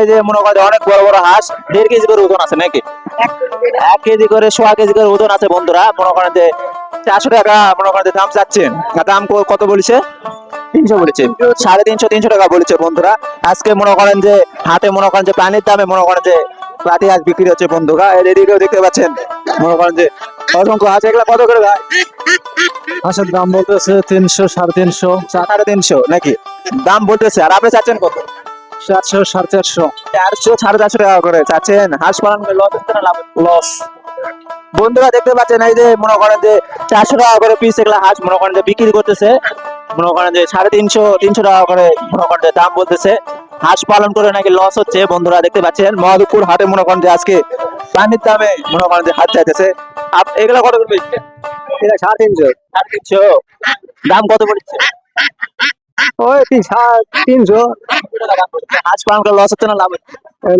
এই যে মনে করেন অনেক বড় বড় হাঁস, দেড় কেজি করে ওজন আছে নাকি? এক কেজি করে, সোয়া কেজি করে ওজন আছে বন্ধুরা। মনে করেন যে চারশো টাকা, মনে করেন দাম চাচ্ছেন দাম কত বলেছে? তিনশো বলেছে। সাড়ে তিনশো তিনশো টাকা বলেছে বন্ধুরা। আজকে মনে করেন যে হাটে মনে করেন যে পানির দামে মনে করেন যে পাতি হাঁস বিক্রি হচ্ছে বন্ধুরা। এদিকেও দেখতে পাচ্ছেন, মনে করেন যে অসংখ্য হাঁস। এগুলা কত করে ভাই? হাঁসের দাম বলতেছে তিনশো, সাড়ে তিনশো সাড়ে তিনশো নাকি? দাম বলতেছে, আর আপনি চাচ্ছেন কত? চারশো সাড়ে চারশো। চারশো সাড়ে চারশো টাকা করে। চাচ্ছেন? হাঁস পালন করে লস হচ্ছে না লাভ লস বন্ধুরা দেখতে পাচ্ছেন এই যে মনে করেন যে চারশো টাকা করে পিস এগুলা হাঁস মনে করেন যে বিক্রি করতেছে। মনে করেন যে সাড়ে তিনশো তিনশো টাকা করে মনে করেন যে দাম বলতেছে। হাঁস পালন করে নাকি লস হচ্ছে বন্ধুরা দেখতে পাচ্ছেন? মহাদুপুর হাটে মনে করেন যে আজকে পানির দামে মনে করেন যে হাত চাইতেছে। এগুলা কত করে বেচছেন? সাড়ে তিনশো। সাড়ে তিনশো। দাম কত পড়ছে ওই তিন তিনশো হাঁস পালন করে লস হচ্ছে না লাভ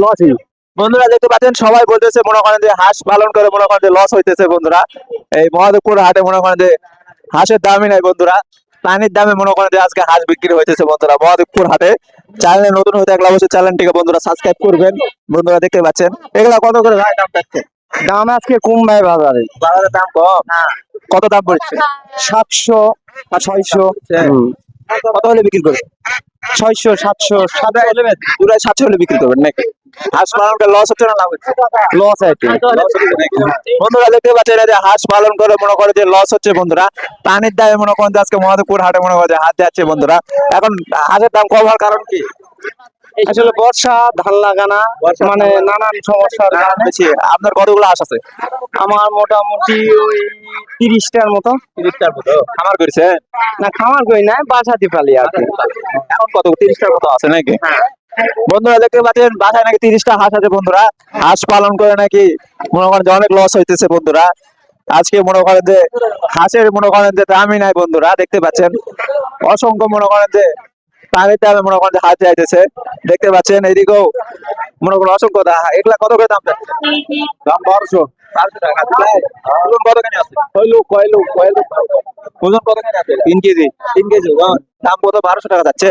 লসই বন্ধুরা দেখতে পাচ্ছেন সবাই বলতেছে মনে করেন যে হাঁস পালন করে মনে করেন যে লস হইতেছে বন্ধুরা। এই মহাদেবপুর হাটে মনে করেন যে হাঁসের দামই নাই বন্ধুরা। পানির দামে মনে করেন যে আজকে হাঁস বিক্রি হইতেছে বন্ধুরা। মহাদেবপুর হাটে। চ্যানেলে নতুন হতে থাকলে অবশ্যই চ্যানেলটিকে বন্ধুরা সাবস্ক্রাইব করবেন। বন্ধুরা দেখতে পাচ্ছেন। এগুলা কত করে ভাই দাম পাচ্ছে দাম আজকে কমবে বাজারে। বাজারের দাম কম? কত দাম পড়ছে? সাতশো আর ছয়শো। কত হলে বিক্রি ছয়শো, সাতশো সাতশো সাতশো হলে বিক্রি করবেন নাকি? হাঁস পালন করে লস হচ্ছে না লাভ হচ্ছে? লস আছে বন্ধুরা, দেখতে পাচ্ছেন যে হাঁস পালন করে মনে করে যে লস হচ্ছে বন্ধুরা। পানির দামে মনে করেন আজকে মহাদেবপুর হাটে মনে করে হাত যাচ্ছে বন্ধুরা। এখন হাঁসের দাম কম হওয়ার কারণ কি? আসলে বর্ষা ধান লাগানা মানে নানান সমস্যার কারণে আপনার কতগুলো হাঁস আছে? আমার মোটামুটি ওই তিরিশটার মতো। তিরিশটার মতো? খামার করেছে? না খামার করি না বাসাতে পালি আর এখন কত তিরিশটার মতো আছে নাকি? বন্ধুরা দেখতে পাচ্ছেন বাসায় নাকি তিরিশটা হাঁস আছে বন্ধুরা। হাঁস পালন করে নাকি মনে করেন যে অনেক লস হইতেছে বন্ধুরা। আজকে মনে করেন যে হাঁসের মনে করেন যে দামই নাই বন্ধুরা দেখতে পাচ্ছেন। অসংখ্য মনে করেন যে পানির দামে মনে করেন হাত যাইতেছে। দেখতে পাচ্ছেন মনে করেন অসংখ্য দা- এগুলা কত করে দাম দাম বারোশো। ওজন আছে? তিন কেজি। তিন কেজি দাম কত? বারোশো টাকা যাচ্ছে।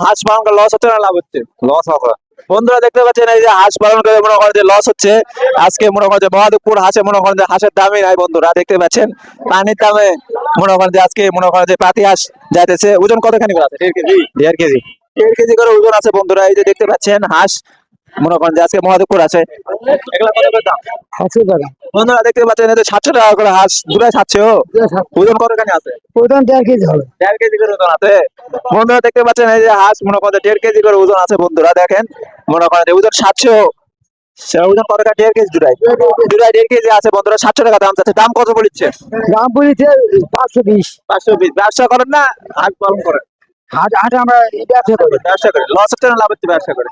হাঁস পালন করে লস হচ্ছে না লাভ হচ্ছে? লস হবে বন্ধুরা দেখতে পাচ্ছেন এই যে হাঁস পালন করে মনে করেন যে লস হচ্ছে। আজকে মনে করেন যে মহাদেবপুর হাঁসে মনে করেন যে হাঁসের দামই নাই বন্ধুরা দেখতে পাচ্ছেন? পানির দামে মনে করেন যে আজকে মনে করেন যে পাতি হাঁস যাইতেছে ওজন কতখানি করে আছে? দেড় কেজি। দেড় কেজি। দেড় কেজি। করে ওজন আছে বন্ধুরা এই যে দেখতে পাচ্ছেন হাঁস মনে করেন যে আজকে মহাদেবপুর আছে। করে দাম? বন্ধুরা দেখতে পাচ্ছেন এই যে সাতশো টাকা করে হাঁস দুটাই সাতশো। ওজন কতখানি আছে? ওজন দেড় কেজি হবে। দেড় কেজি করে ওজন আছে? বন্ধুরা দেখতে পাচ্ছেন এই যে হাঁস মনে করেন দেড় কেজি করে ওজন আছে বন্ধুরা দেখেন। মনে করেন যে ওজন সাতশো। ওজন কত টাকা? দেড় কেজি দেড় কেজি আছে বন্ধুরা সাতশো টাকা দাম কত বলিচ্ছে? দাম পড়েছে পাঁচশো বিশ। পাঁচশো বিশ। ব্যবসা করেন না হাট পালন করেন। হাট হাটে করি। করে।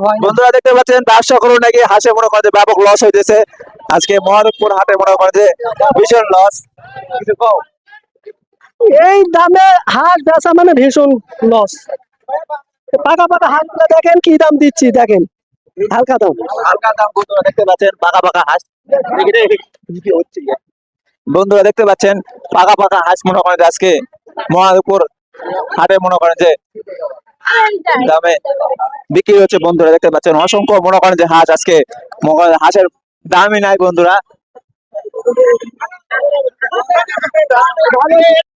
করে। বন্ধুরা দেখতে পাচ্ছেন ব্যবসা করুন নাকি হাসে মনে করেন ব্যাপক লস হইতেছে। আজকে মহাদেবপুর হাটে মনে করেন যে ভীষণ লস। এই দামে হাঁস বেচা মানে ভীষণ লস। পাকা পাকা হাঁসগুলো দেখেন কি দাম দিচ্ছি দেখেন। হালকা দাম হালকা দাম বন্ধুরা দেখতে পাচ্ছেন, পাকা পাকা হাঁস হচ্ছে? বন্ধুরা দেখতে পাচ্ছেন, পাকা পাকা হাঁস মনে করেন আজকে মহাদেবপুর হাটে মনে করেন যে দামে বিক্রি হচ্ছে বন্ধুরা দেখতে পাচ্ছেন অসংখ্য মনে করেন যে হাঁস আজকে হাঁসের দামই নাই বন্ধুরা